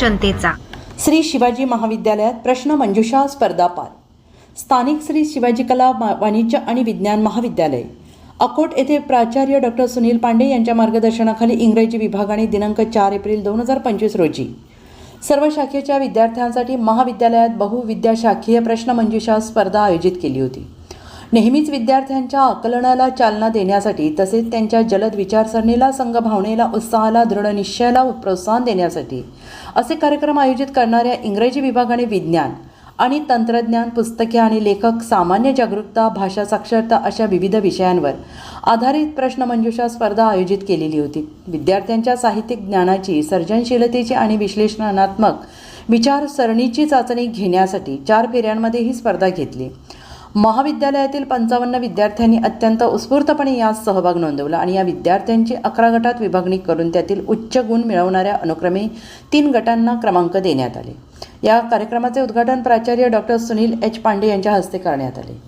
जनतेचा. श्री शिवाजी महाविद्यालयात प्रश्न मंजुषा स्पर्धा पार स्थानिक श्री शिवाजी कला वाणिज्य आणि विज्ञान महाविद्यालय. अकोट येथे प्राचार्य डॉक्टर सुनील पांडे यांच्या मार्गदर्शनाखाली इंग्रजी विभागाने दिनांक चार एप्रिल दोन हजार पंचवीस रोजी. सर्व शाखेच्या विद्यार्थ्यांसाठी महाविद्यालयात बहुविद्याशाखीय प्रश्न मंजुषा स्पर्धा आयोजित केली होती. नेहमीच विद्यार्थ्यांच्या आकलनाला चालना देण्यासाठी तसेच त्यांच्या जलद विचारसरणीला संघभावनेला उत्साहाला दृढ निश्चयाला प्रोत्साहन देण्यासाठी असे कार्यक्रम आयोजित करणाऱ्या इंग्रजी विभागाने विज्ञान आणि तंत्रज्ञान पुस्तके आणि लेखक सामान्य जागरूकता भाषा साक्षरता अशा विविध विषयांवर आधारित प्रश्नमंजुषा स्पर्धा आयोजित केलेली होती. विद्यार्थ्यांच्या साहित्यिक ज्ञानाची सर्जनशीलतेची आणि विश्लेषणात्मक विचारसरणीची चाचणी घेण्यासाठी चार फेऱ्यांमध्ये ही स्पर्धा घेतली. महाविद्यालयातील पंचावन्न विद्यार्थ्यांनी अत्यंत उत्स्फूर्तपणे यात सहभाग नोंदवला आणि या विद्यार्थ्यांची अकरा गटात विभागणी करून त्यातील उच्च गुण मिळवणाऱ्या अनुक्रमे तीन गटांना क्रमांक देण्यात आले. या कार्यक्रमाचे उद्घाटन प्राचार्य डॉक्टर सुनील एच पांडे यांच्या हस्ते करण्यात आले.